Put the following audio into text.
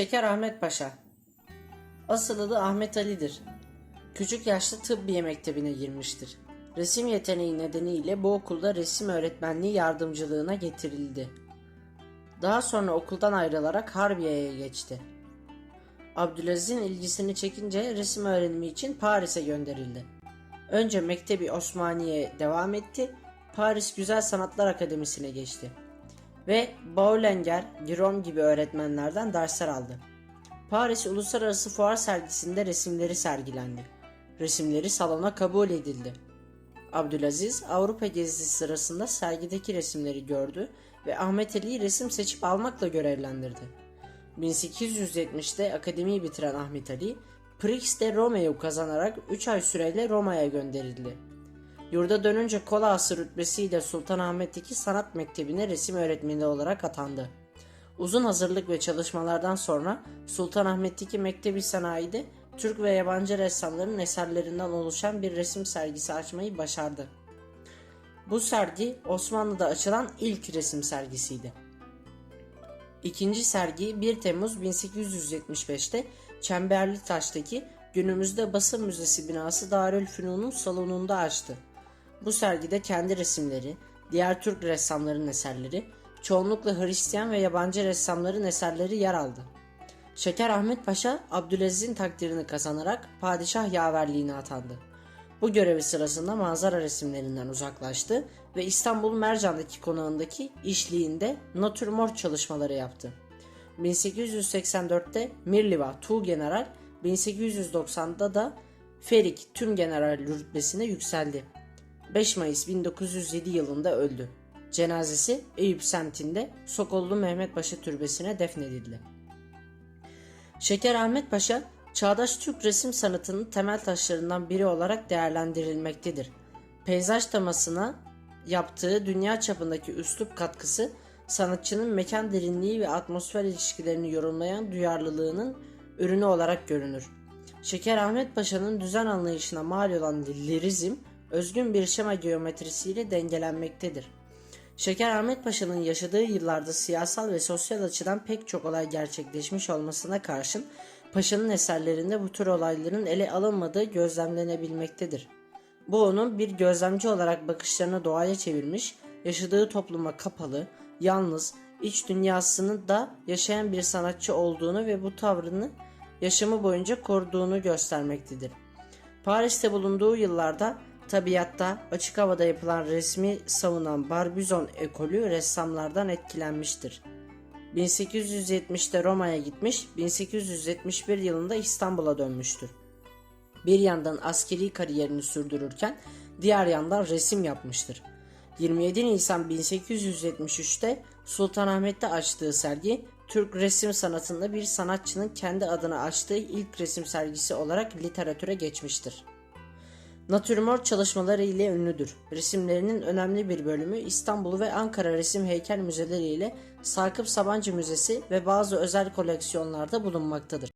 Şeker Ahmet Paşa Asıl adı Ahmet Ali'dir. Küçük yaşta tıbbiye mektebine girmiştir. Resim yeteneği nedeniyle bu okulda resim öğretmenliği yardımcılığına getirildi. Daha sonra okuldan ayrılarak Harbiye'ye geçti. Abdülaziz'in ilgisini çekince resim öğrenimi için Paris'e gönderildi. Önce Mektebi Osmaniye'ye devam etti, Paris Güzel Sanatlar Akademisi'ne geçti ve Baulenger, Grom gibi öğretmenlerden dersler aldı. Paris Uluslararası Fuar sergisinde resimleri sergilendi. Resimleri salona kabul edildi. Abdülaziz Avrupa gezisi sırasında sergideki resimleri gördü ve Ahmet Ali'yi resim seçip almakla görevlendirdi. 1870'te akademiyi bitiren Ahmet Ali, Prix de Romeo'yu kazanarak 3 ay süreyle Roma'ya gönderildi. Yurda dönünce kola ası rütbesiyle Sultanahmet'teki sanat mektebine resim öğretmeni olarak atandı. Uzun hazırlık ve çalışmalardan sonra Sultanahmet'teki Mektebi Sanayi'de Türk ve yabancı ressamların eserlerinden oluşan bir resim sergisi açmayı başardı. Bu sergi Osmanlı'da açılan ilk resim sergisiydi. İkinci sergiyi 1 Temmuz 1875'te Çemberli Taş'taki günümüzde Basın Müzesi binası Darülfünun'un salonunda açtı. Bu sergide kendi resimleri, diğer Türk ressamların eserleri, çoğunlukla Hristiyan ve yabancı ressamların eserleri yer aldı. Şeker Ahmet Paşa, Abdülaziz'in takdirini kazanarak padişah yaverliğine atandı. Bu görevi sırasında manzara resimlerinden uzaklaştı ve İstanbul Mercan'daki konağındaki işliğinde natürmort çalışmaları yaptı. 1884'te Mirliva Tu General, 1890'da da Ferik Tüm General rütbesine yükseldi. 5 Mayıs 1907 yılında öldü. Cenazesi Eyüp semtinde Sokollu Mehmet Paşa Türbesi'ne defnedildi. Şeker Ahmet Paşa, çağdaş Türk resim sanatının temel taşlarından biri olarak değerlendirilmektedir. Peyzaj temasına yaptığı dünya çapındaki üslup katkısı, sanatçının mekan derinliği ve atmosfer ilişkilerini yorumlayan duyarlılığının ürünü olarak görünür. Şeker Ahmet Paşa'nın düzen anlayışına mal olan lirizm, özgün bir şema geometrisiyle dengelenmektedir. Şeker Ahmet Paşa'nın yaşadığı yıllarda siyasal ve sosyal açıdan pek çok olay gerçekleşmiş olmasına karşın Paşa'nın eserlerinde bu tür olayların ele alınmadığı gözlemlenebilmektedir. Bu onun bir gözlemci olarak bakışlarını doğaya çevirmiş, yaşadığı topluma kapalı, yalnız, iç dünyasını da yaşayan bir sanatçı olduğunu ve bu tavrını yaşamı boyunca koruduğunu göstermektedir. Paris'te bulunduğu yıllarda tabiatta açık havada yapılan resmi savunan Barbizon ekolü ressamlardan etkilenmiştir. 1870'te Roma'ya gitmiş, 1871 yılında İstanbul'a dönmüştür. Bir yandan askeri kariyerini sürdürürken diğer yandan resim yapmıştır. 27 Nisan 1873'te Sultanahmet'te açtığı sergi Türk resim sanatında bir sanatçının kendi adına açtığı ilk resim sergisi olarak literatüre geçmiştir. Natürmort çalışmaları ile ünlüdür. Resimlerinin önemli bir bölümü İstanbul ve Ankara Resim Heykel Müzeleri ile Sakıp Sabancı Müzesi ve bazı özel koleksiyonlarda bulunmaktadır.